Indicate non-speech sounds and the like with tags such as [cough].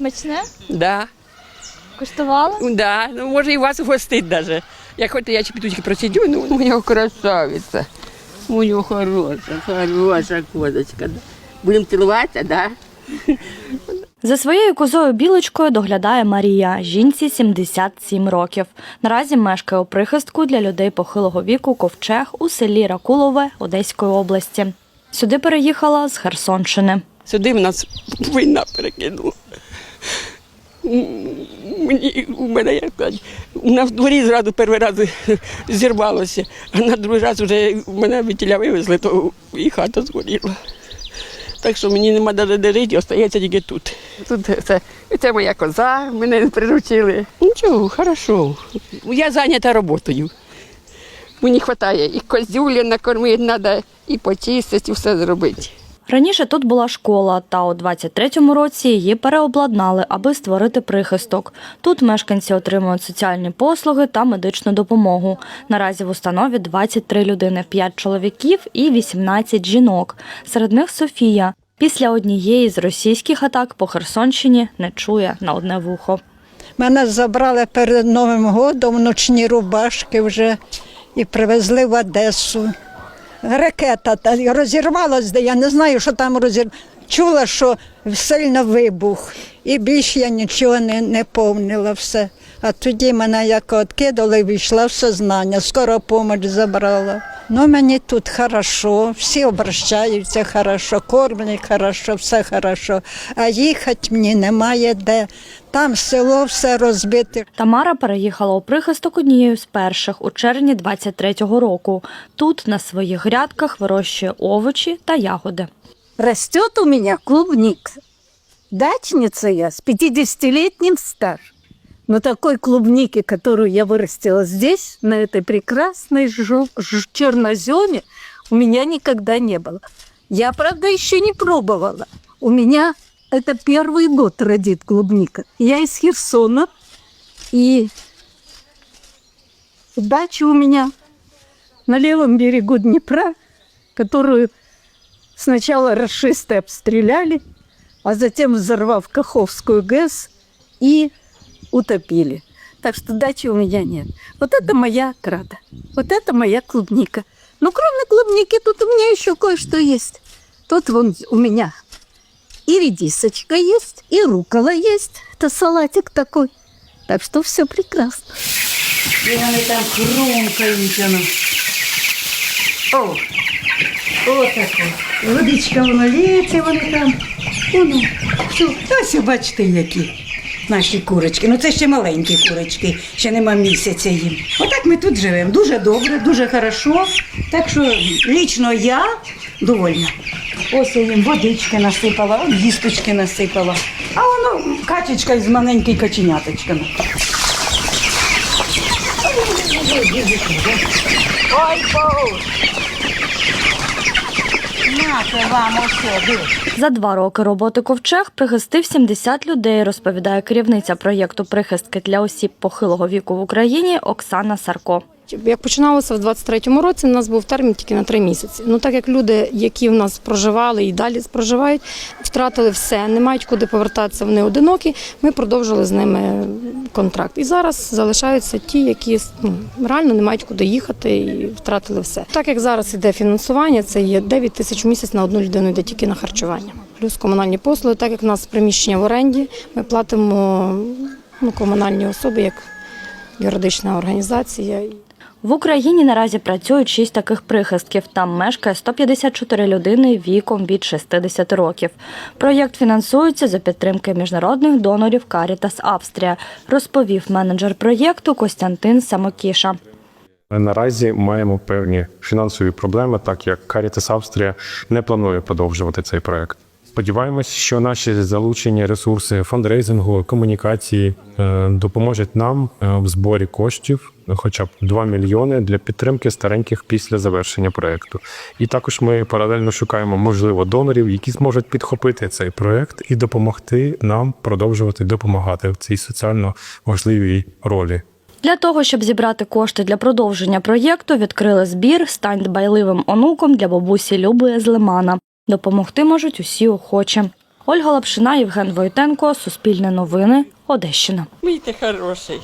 Смачне? Да, Куштували? да. Ну, може і вас гостить даже. Як хочете, я тільки просидю, ну, моя красавиця. Моя хороша, хороша козочка. Будемо цілуватися, да? За своєю козою білочкою доглядає Марія. Жінці 77 років. Наразі мешкає у прихистку для людей похилого віку Ковчег у селі Ракулове Одеської області. Сюди переїхала з Херсонщини. Сюди в нас війна перекинула. Мені, у мене як кажуть, у нас в дворі зразу перший раз [laughs] зірвалося, а на другий раз вже мене вітіля вивезли, то і хата згоріла. Так що мені нема навіть де жити, остається тільки тут. Тут це, це моя коза, мене приручили. Нічого, хорошо. Я зайнята роботою. Мені вистачає і козюлі накормити треба, і почистити, і все зробити. Раніше тут була школа, та у 23-му році її переобладнали, аби створити прихисток. Тут мешканці отримують соціальні послуги та медичну допомогу. Наразі в установі 23 людини, 5 чоловіків і 18 жінок. Серед них Софія. Після однієї з російських атак по Херсонщині не чує на одне вухо. Мене забрали перед Новим годом ночні рубашки вже і привезли в Одесу. Ракета та розірвалась, де я не знаю, що там розірвалося. Чула, що сильно вибух, і більше я нічого не, не помнила все. А тоді мене як відкидали, війшла в сознання, скоро помочь забрала. Ну, мені тут хорошо, всі обращаються хорошо, кормлять хорошо, все хорошо. А їхати мені немає де. Там село все розбите. Тамара переїхала у прихисток однією з перших у червні 23-го року. Тут на своїх грядках вирощує овочі та ягоди. Растет у меня клубник. Дачница я с 50-летним стажем. Но такой клубники, которую я вырастила здесь, на этой прекрасной черноземе, у меня никогда не было. Я, правда, еще не пробовала. У меня это первый год родит клубника. Я из Херсона, и дача у меня на левом берегу Днепра, которую Сначала расшисты обстреляли, а затем, взорвав Каховскую ГЭС, и утопили. Так что дачи у меня нет. Вот это моя крада. Вот это моя клубника. Но кроме клубники тут у меня еще кое-что есть. Тут вон у меня и редисочка есть, и рукола есть. Это салатик такой. Так что все прекрасно. І вони там хрумкають. воно. О, отако. Водичка воно лється, вони там. Воно. Все. Ось бачите, які Наші курочки. Ну це ще маленькі курочки, ще нема місяця їм. Отак ми тут живемо. Дуже добре, дуже хорошо. Так що лічно я довольна. Ось я їм водички насипала, от їсточки насипала. А воно качечка із маленькими каченяточками. Ось, диви. За два роки роботи ковчег прихистив 70 людей, розповідає керівниця проєкту прихистки для осіб похилого віку в Україні Оксана Сарко. Як починалося в 23-му році, у нас був термін тільки на три місяці. Ну так як люди, які в нас проживали і далі проживають, втратили все, не мають куди повертатися, вони одинокі. Ми продовжили з ними контракт. І зараз залишаються ті, які ну, реально не мають куди їхати і втратили все. Так як зараз іде фінансування, це є 9 тисяч місяць на одну людину, йде тільки на харчування. Плюс комунальні послуги, так як в нас приміщення в оренді, ми платимо ну, комунальні особи як юридична організація. В Україні наразі працюють шість таких прихистків. Там мешкає 154 людини віком від 60 років. Проєкт фінансується за підтримки міжнародних донорів Caritas Австрія, розповів менеджер проєкту Костянтин Самокіша. Наразі маємо певні фінансові проблеми, так як Caritas Австрія не планує продовжувати цей проект. Сподіваємось, що наші залучені ресурси фандрейзингу, комунікації е, допоможуть нам е, в зборі коштів, хоча б 2 мільйони для підтримки стареньких після завершення проекту. І також ми паралельно шукаємо можливо донорів, які зможуть підхопити цей проект і допомогти нам продовжувати допомагати в цій соціально важливій ролі. Для того, щоб зібрати кошти для продовження проєкту, відкрили збір «Стань дбайливим онуком для бабусі Люби з Лимана. Допомогти можуть усі охочі. Ольга Лапшина, Євген Войтенко, Суспільне новини, Одещина. Мій ти хороший.